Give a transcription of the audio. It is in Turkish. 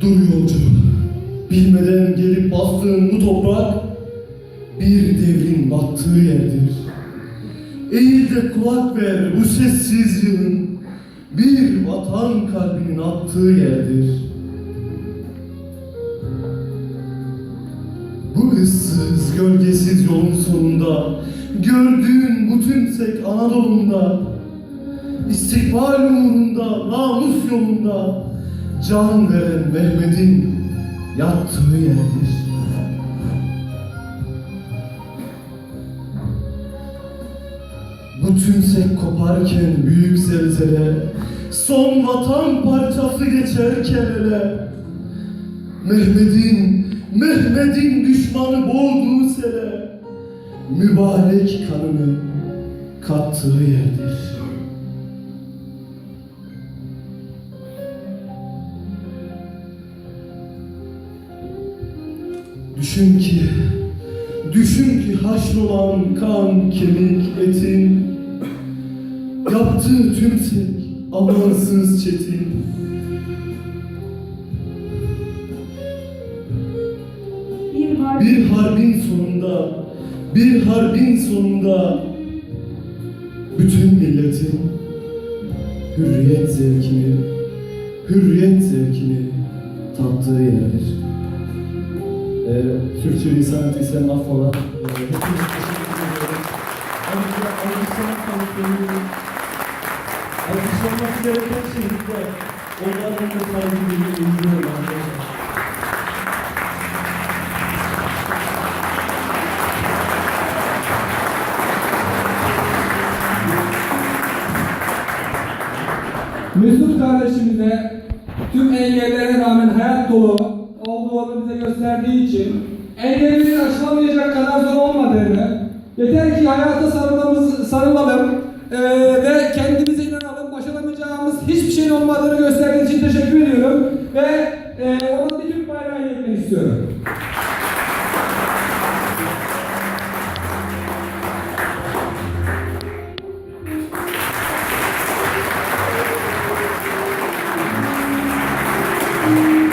Dur yolcu, bilmeden gelip bastığın bu toprak bir devrin battığı yerdir. Eğil de kulak ver bu sessiz yılın bir vatan kalbinin attığı yerdir. Bu ıssız, gölgesiz yolun sonunda gördüğün bu tümsek Anadolu'nda istikbal uğrunda, namus yolunda can veren Mehmet'in yattığı yerdir. Bu tümsek koparken büyük zelzele Son vatan parçası geçerken ele Mehmet'in, Mehmet'in düşmanı boğduğu sele Mübarek kanını kattığı yerdir. Düşün ki, düşün ki haşrolan kan, kemik, etin Yaptığı tümsek amansız çetin Bir harp Bir harbin sonunda, bir harbin sonunda bütün milletin hürriyet zevkini, hürriyet zevkini tattığı yerdir. Ee, Türkçe lisan ettiysem affola. Ee, hepinize teşekkür ediyorum. Ayrıca alkışlamak tanıtlarını, alkışlanması gereken şehirde onların da saygıyla izliyorum arkadaşlar. Mesut kardeşimize tüm engellere rağmen hayat dolu olduğunu bize gösterdiği için engellerin aşılamayacak kadar zor olmadığını, yeter ki hayata sarılmamız, sarılalım eee, ve kendimize inanalım, başaramayacağımız hiçbir şeyin olmadığını gösterdiği için teşekkür ediyorum ve eee ona bir Türk bayrağı iletmek istiyorum.